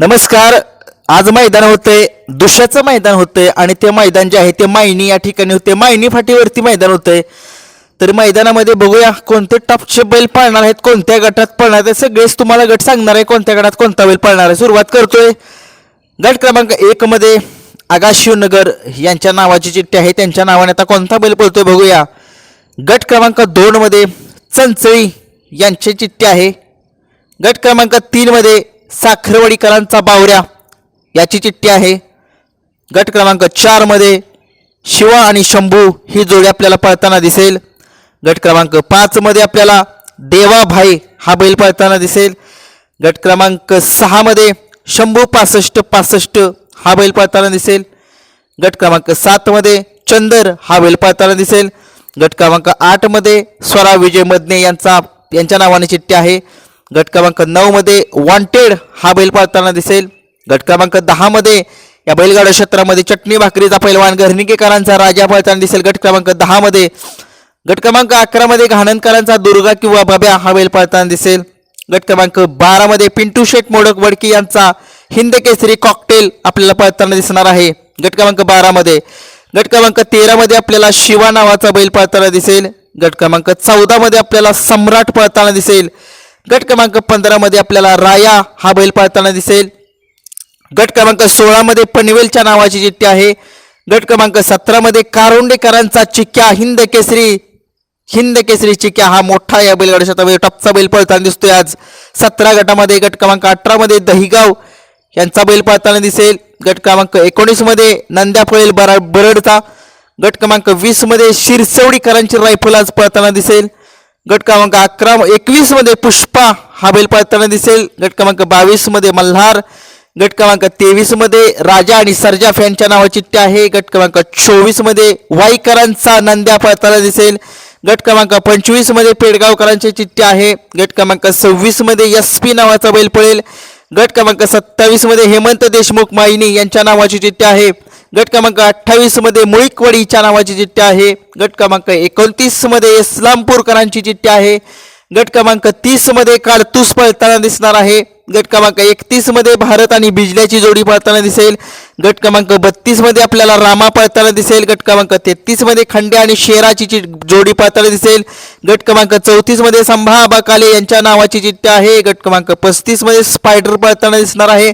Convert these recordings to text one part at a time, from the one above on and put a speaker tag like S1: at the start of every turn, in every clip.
S1: नमस्कार. आज मैदान होते दुशाचं मैदान होते आणि ते मैदान जे आहे ते मायनी या ठिकाणी होते. मायनी फाटीवरती मैदान होते. तर मैदानामध्ये बघूया कोणते टॉपचे बैल पाळणार आहेत कोणत्या गटात पळणार आहेत सगळेच तुम्हाला गट सांगणार आहे कोणत्या गटात कोणता बैल पळणार आहे. सुरुवात करतोय. गट क्रमांक एक मध्ये आगाशिवनगर यांच्या नावाची चिठ्ठी आहे. त्यांच्या नावाने आता कोणता बैल पळतोय बघूया. गट क्रमांक दोन मध्ये चंचळी यांची चिठ्ठी आहे. गट क्रमांक तीन मध्ये साखरवाडीकरांचा बावऱ्या याची चिठ्ठी आहे. गट क्रमांक चारमध्ये शिवा आणि शंभू ही जोडी आपल्याला पळताना दिसेल. गट क्रमांक पाचमध्ये आपल्याला देवाभाई हा बैल पळताना दिसेल. गट क्रमांक सहामध्ये शंभू पासष्ट पासष्ट हा बैल पळताना दिसेल. गट क्रमांक सातमध्ये चंदर हा बैल पळताना दिसेल. गट क्रमांक आठमध्ये स्वरा विजय मदने यांचा यांच्या नावाने चिठ्ठी आहे. गट क्रमांक नऊ मध्ये वॉन्टेड हा बैल पाळताना दिसेल. गट क्रमांक दहा मध्ये या बैलगाडा क्षेत्रामध्ये चटणी भाकरीचा पैलवान घरणिकेकरांचा राजा पळताना दिसेल. गट क्रमांक दहा मध्ये. गट क्रमांक अकरा मध्ये घाणनकरांचा दुर्गा किंवा बाब्या हा बैल पाळताना दिसेल. गट क्रमांक बारा मध्ये पिंटू शेठ मोडक वडकी यांचा हिंद केसरी कॉकटेल आपल्याला पळताना दिसणार आहे. गट क्रमांक बारा मध्ये. गट क्रमांक तेरा मध्ये आपल्याला शिवा नावाचा बैल पाळताना दिसेल. गट क्रमांक चौदा मध्ये आपल्याला सम्राट पळताना दिसेल. गट क्रमांक पंधरामध्ये आपल्याला राया हा बैल पाळताना दिसेल. गट क्रमांक सोळामध्ये पनवेलच्या नावाची चिठ्ठी आहे. गट क्रमांक सतरामध्ये कारोंडेकरांचा चिक्क्या हिंद केसरी. हिंद केसरी चिक्क्या हा मोठा या बैलगाडी क्षेत्रामध्ये टपचा बैल पळताना दिसतोय आज. सतरा गटामध्ये गट क्रमांक अठरामध्ये दहिगाव यांचा बैल पळताना दिसेल. गट क्रमांक एकोणीसमध्ये नंद्या पळेल बरा बरडचा गट क्रमांक वीसमध्ये शिरसवडीकरांची रायफल आज पळताना दिसेल. गट क्रमांक अकरा एकवीसमध्ये पुष्पा हा बैल पळताना दिसेल. गट क्रमांक बावीसमध्ये मल्हार. गट क्रमांक तेवीसमध्ये राजा आणि सर्जा फॅनच्या नावाची चिठ्ठी आहे. गट क्रमांक चोवीसमध्ये वाईकरांचा नंद्या पळताना दिसेल. गट क्रमांक पंचवीसमध्ये पेडगावकरांची चिठ्ठी आहे. गट क्रमांक सव्वीसमध्ये एस पी नावाचा बैल पळेल. गट क्रमांक सत्तावीसमध्ये हेमंत देशमुख माईनी यांच्या नावाची चिठ्ठी आहे. गट क्रमांक अठ्ठावीसमध्ये मुळीकवडीच्या नावाची चिठ्ठी आहे. गट क्रमांक एकोणतीसमध्ये इस्लामपूरकरांची चिठ्ठी आहे. गट क्रमांक तीसमध्ये पळताना दिसणार आहे. गट क्रमांक एकतीसमध्ये भारत आणि बिजल्याची जोडी पळताना दिसेल. गट क्रमांक बत्तीसमध्ये आपल्याला रामा पळताना दिसेल. गट क्रमांक तेहतीसमध्ये खंडे आणि शेराची जोडी पळताना दिसेल. गट क्रमांक चौतीसमध्ये संभा बाकाले यांच्या नावाची चिठ्ठी आहे. गट क्रमांक पस्तीसमध्ये स्पायडर पळताना दिसणार आहे.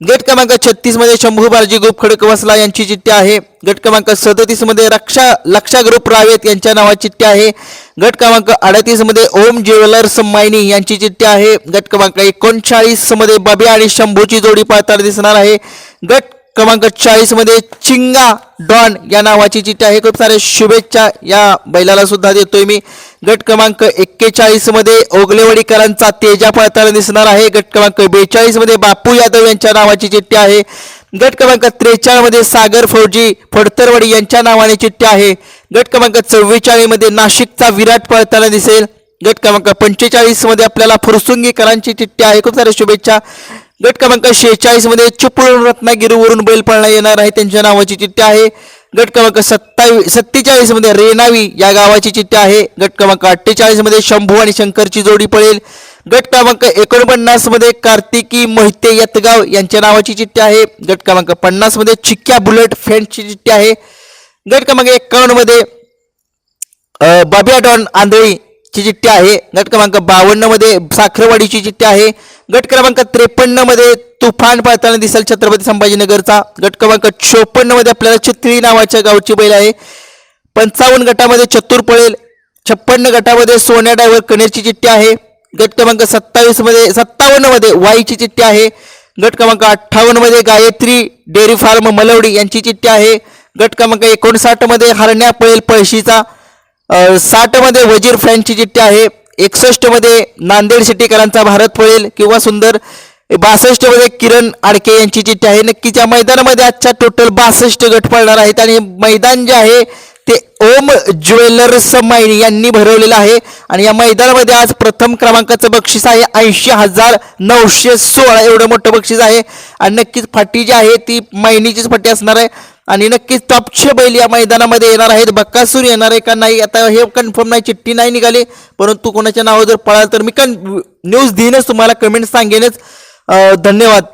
S1: गट क्रमांक छत्तीसमध्ये शंभू बारजी ग्रुप खडकवासला यांची चिठ्ठी आहे. गट क्रमांक सदतीसमध्ये रक्षा लक्षा ग्रुप रावेत यांच्या नावाची चिठ्ठी आहे. गट क्रमांक अडतीसमध्ये ओम ज्वेलर्स मायनी यांची चिठ्ठी आहे. गट क्रमांक एकोणचाळीसमध्ये बब्या आणि शंभूची जोडी पाळताना दिसणार आहे. गट क्रमांक चाळीसमध्ये चिंगा डॉन या नावाची चिठ्ठी आहे. खूप साऱ्या शुभेच्छा या बैलाला सुद्धा देतोय मी. गट क्रमांक एक्केचाळीसमध्ये ओगलेवडीकरांचा तेजा पळताना दिसणार आहे. गट क्रमांक बेचाळीसमध्ये बापू यादव यांच्या नावाची चिठ्ठी आहे. गट क्रमांक त्रेचाळीसमध्ये सागर फौजी फडतरवाडी यांच्या नावाने चिठ्ठी आहे. गट क्रमांक चव्वेचाळीसमध्ये नाशिकचा विराट पळताना दिसेल. गट क्रमांक पंचेचाळीसमध्ये आपल्याला फुरसुंगीकरांची चिठ्ठी आहे. खूप साऱ्या शुभेच्छा. गट क्रमांक शेहेचाळीसमध्ये चिपळूण रत्नागिरीवरून बैल पळणा येणार आहे. त्यांच्या नावाची चिठ्ठी आहे. गट क्रमांक सत्तावीस सत्तेचाळीसमध्ये रेनावी या गावाची चिठ्ठी आहे. गट क्रमांक अठ्ठेचाळीसमध्ये शंभू आणि शंकरची जोडी पळेल. गट क्रमांक एकोणपन्नासमध्ये कार्तिकी मोहिते यतगाव यांच्या नावाची चिठ्ठी आहे. गट क्रमांक पन्नासमध्ये चिक्क्या बुलेट फ्रेंडची चिठ्ठी आहे. गट क्रमांक एक्कावन्नमध्ये बाबिया डॉन आंधळी ची चिठ्ठी आहे. गट क्रमांक बावन्नमध्ये साखरवाडीची चिठ्ठी आहे. गट क्रमांक त्रेपन्नमध्ये तुफान पाळताना दिसेल छत्रपती संभाजीनगरचा. गट क्रमांक चोपन्नमध्ये आपल्याला छत्री नावाच्या गावची बैल आहे. पंचावन्न गटामध्ये चतुर पळेल. छप्पन्न गटामध्ये सोन्या डायवर कनेरची चिठ्ठी आहे. गट क्रमांक सत्तावीसमध्ये सत्तावन्नमध्ये वाईची चिठ्ठी आहे. गट क्रमांक अठ्ठावन्नमध्ये गायत्री डेअरी फार्म मलवडी यांची चिठ्ठी आहे. गट क्रमांक एकोणसाठमध्ये हरण्या पळेल पळशीचा. साठमध्ये वजीर फॅनची चिठ्ठी आहे. एकसष्टमध्ये नांदेड सिटीकरांचा भारत पळेल किंवा सुंदर बासष्टमध्ये किरण आडके यांची चिठ्ठी आहे. नक्कीच या मैदानामध्ये आजच्या टोटल बासष्ट गट पडणार आहेत आणि मैदान जे आहे ते ओम ज्वेलर्स मायनी यांनी भरवलेलं आहे. आणि या मैदानामध्ये आज प्रथम क्रमांकाचं बक्षीस आहे. ऐंशी हजार नऊशे सोळा एवढं मोठं बक्षीस आहे. आणि नक्कीच फाटी जी आहे ती मैनीचीच फाटी असणार आहे. आणि नक्कीच टॉपचे बैल या मैदानामध्ये येणार आहेत. बक्कासूर येणार आहे का नाही आता हे कन्फर्म नाही चिठ्ठी नाही निघाली. परंतु कोणाच्या नावावर जर पळाल तर मी कन न्यूज देईनच तुम्हाला कमेंट सांगेनच. धन्यवाद.